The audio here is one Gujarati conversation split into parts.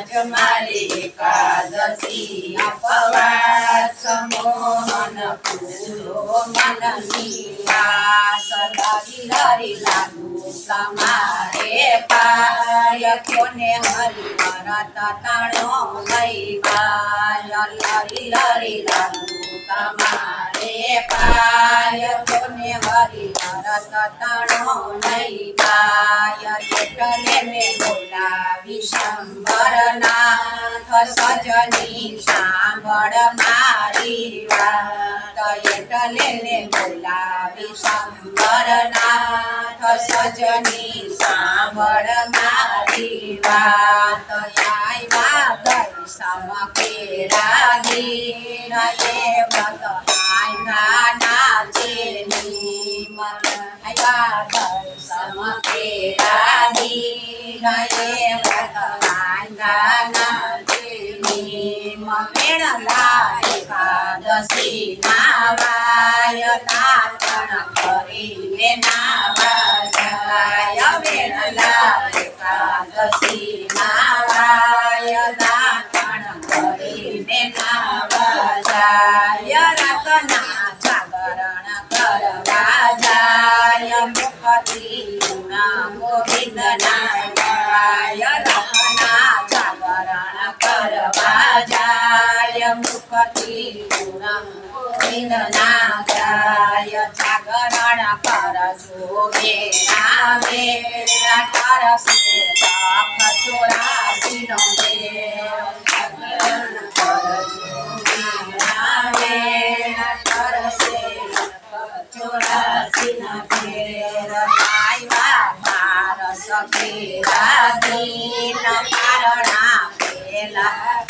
આજ મારે એકાદશી અપવાસ મોહન પૂરો મનની આસ હરી હરી લાગુ તમારે પાય કોને હરી ભરત તાણો લઈ લરી લરી લાગુ તમારે પાય કોને હરી ભરત તાણો લઈ પાય એટલે મેં બોલાવી શંભરનાથ સજની સાંભળ મારી વાત એટલે ને બોલાવી શંભરનાથ સજની મારી આયના નાચે ની મત આવ્યા દર્શન કેરા દીન એ મત આયના નાચે ની મેળ લાય એકાદશી નાવાય તાતણ કરીને નાવાય મેળ લાય જાય મુખથી ગુણા ગોવિંદ નાય જાગરણ કરજો મેરાવે કરશે ચોરાસી નો જાગરણ કરજો મેરાવે કરશે ચોરાસી ના ફેર આવ્યા પારસ ફેરા દીન કારણા પેલા કરવા ભૂલ આવ્યા પારસ ફેરા દીન કારણા પેલા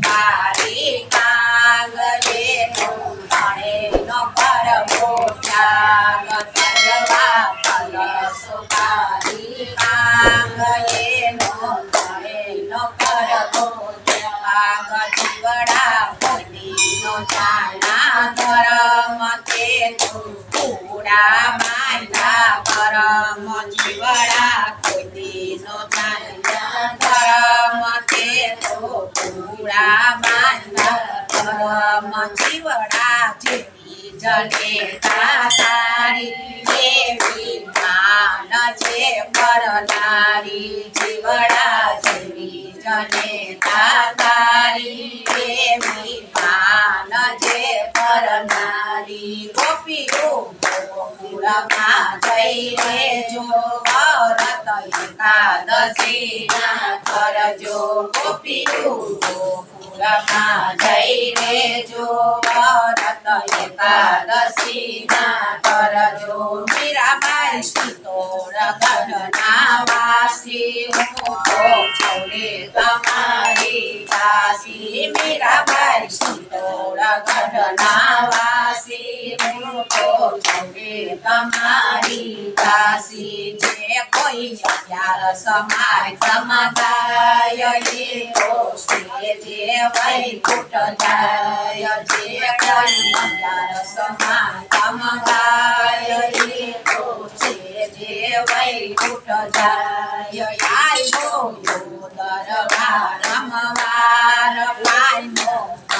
જાણા ધર્મ તે પૂરા માયના પરમ જીવડા કોઈનો જાણ્યા ધર્મ તે તો પૂરા માયના પરમ જીવડા જેવી પરનારી જીવડા જેવી જનેતા તારી દેવી માન છે પરનારી ગોપીઓ ગોકુળમાં જઈ રે જો ભરત એકાદશી ના કરજો ગોપીઓ ગોકુળમાં જઈ રે જો ભરત એકાદશી ના કરજો મીરાબાઈ સીતોડ ગઢના વાસી, હું તો છોડે તમારી કાશી મીરાબાઈ ગઢના વાસી હું તો છોડે તમારી કાશી જે કોઈ અગિયાર સમાય સમગાય એ તો છે જે વૈકુંઠ જાય જે કોઈ અગિયાર સમાય સમગાય એ તો છે જે વૈકુંઠ જાય આવ્યો દરબાર રમવાર પાયનો